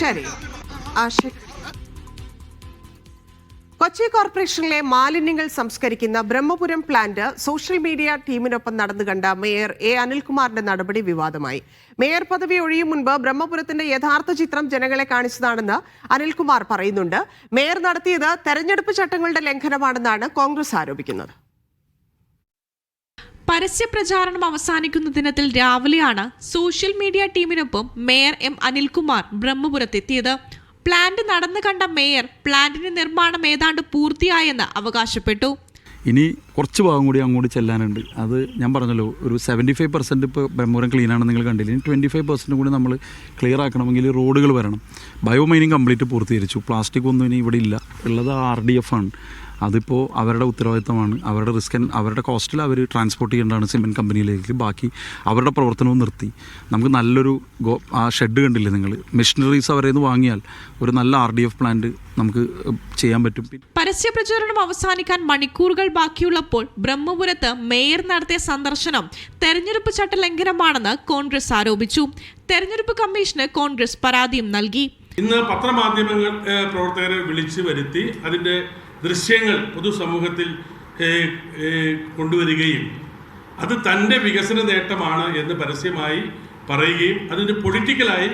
ശരി. ആഷിഖ് കൊച്ചി കോർപ്പറേഷനിലെ മാലിന്യങ്ങൾ സംസ്കരിക്കുന്ന ബ്രഹ്മപുരം പ്ലാന്റ് സോഷ്യൽ മീഡിയ ടീമിനൊപ്പം നടന്നു കണ്ട മേയർ എ അനിൽകുമാറിന്റെ നടപടി വിവാദമായി. മേയർ പദവി ഒഴിയും മുൻപ് ബ്രഹ്മപുരത്തിന്റെ യഥാർത്ഥ ചിത്രം ജനങ്ങളെ കാണിച്ചതാണെന്ന് അനിൽകുമാർ പറയുന്നുണ്ട്. മേയർ നടത്തിയത് തെരഞ്ഞെടുപ്പ് ചട്ടങ്ങളുടെ ലംഘനമാണെന്നാണ് കോൺഗ്രസ് ആരോപിക്കുന്നത്. പരസ്യ പ്രചാരണം അവസാനിക്കുന്ന ദിനത്തിൽ രാവിലെയാണ് സോഷ്യൽ മീഡിയ ടീമിനൊപ്പം മേയർ എം അനിൽകുമാർ ബ്രഹ്മപുരത്തെത്തിയത്. പ്ലാന്റ് നടന്നു കണ്ട മേയർ പ്ലാന്റിന്റെ നിർമ്മാണം ഏതാണ്ട് പൂർത്തിയായെന്ന് അവകാശപ്പെട്ടു. ഇനി കുറച്ച് ഭാഗം കൂടി അങ്ങോട്ട് ചെല്ലാനുണ്ട്. അത് ഞാൻ പറഞ്ഞല്ലോ ഒരു സെവന്റി ഫൈവ് പെർസെന്റ് ഇപ്പോൾ ബ്രഹ്മപുരം ആണെന്ന് നിങ്ങൾ കണ്ടില്ല. ഇനി ട്വന്റി ഫൈവ് പെർസെന്റ് കൂടി നമ്മൾ ക്ലിയർ ആക്കണമെങ്കിൽ റോഡുകൾ വരണം. ബയോ മൈനിങ് കംപ്ലീറ്റ് പൂർത്തീകരിച്ചു. പ്ലാസ്റ്റിക് ഒന്നും ഇനി ഇവിടെ ഇല്ല. ഉള്ളത് ആർ ഡി എഫ് ആണ്. അതിപ്പോൾ അവരുടെ ഉത്തരവാദിത്തമാണ്. അവരുടെ റിസ്ക് അവരുടെ കോസ്റ്റിൽ അവർ ട്രാൻസ്പോർട്ട് ചെയ്യേണ്ടതാണ് സിമെന്റ് കമ്പനിയിലേക്ക് ബാക്കി അവരുടെ പ്രവർത്തനവും നിർത്തി. നമുക്ക് നല്ലൊരു ഗോ ആ ഷെഡ് കണ്ടില്ലേ നിങ്ങൾ മെഷീനറീസ് അവരെ നിന്ന് വാങ്ങിയാൽ ഒരു നല്ല ആർ ഡി എഫ് പ്ലാന്റ് നമുക്ക് ചെയ്യാൻ പറ്റും. പിന്നെ പരസ്യ പ്രചാരണം അവസാനിക്കാൻ മണിക്കൂറുകൾ ബാക്കിയുള്ളപ്പോൾ ബ്രഹ്മപുരത്ത് മേയർ നടത്തിയ സന്ദർശനം തെരഞ്ഞെടുപ്പ് ചട്ട ലംഘനമാണെന്ന് കോൺഗ്രസ് ആരോപിച്ചു. തെരഞ്ഞെടുപ്പ് കമ്മീഷന് കോൺഗ്രസ് പരാതിയും നൽകി. ഇന്ന് പത്രമാധ്യമങ്ങൾ പ്രവർത്തകരെ വിളിച്ചു വരുത്തി അതിന്റെ ദൃശ്യങ്ങൾ പൊതുസമൂഹത്തിൽ കൊണ്ടുവരികയും അത് തന്റെ വികസന നേട്ടമാണ് എന്ന് പരസ്യമായി പറയുകയും അതിന്റെ പൊളിറ്റിക്കലായി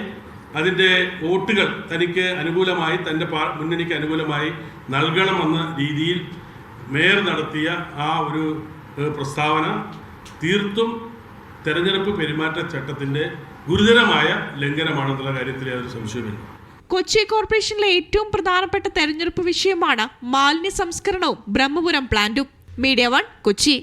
അതിന്റെ വോട്ടുകൾ തനിക്ക് അനുകൂലമായി തന്റെ മുന്നണിക്ക് അനുകൂലമായി നൽകണമെന്ന രീതിയിൽ മേയർ നടത്തിയ ആ ഒരു പ്രസ്താവന തീർത്തും തെരഞ്ഞെടുപ്പ് പെരുമാറ്റച്ചട്ടത്തിന്റെ ഗുരുതരമായ ലംഘനമാണെന്നുള്ള കാര്യത്തിൽ യാതൊരു സംശയമില്ല കൊച്ചി കോർപ്പറേഷനിലെ ഏറ്റവും പ്രധാനപ്പെട്ട തെരഞ്ഞെടുപ്പ് വിഷയമാണ് മാലിന്യ സംസ്കരണവും ബ്രഹ്മപുരം പ്ലാന്റും. Media one Kochi.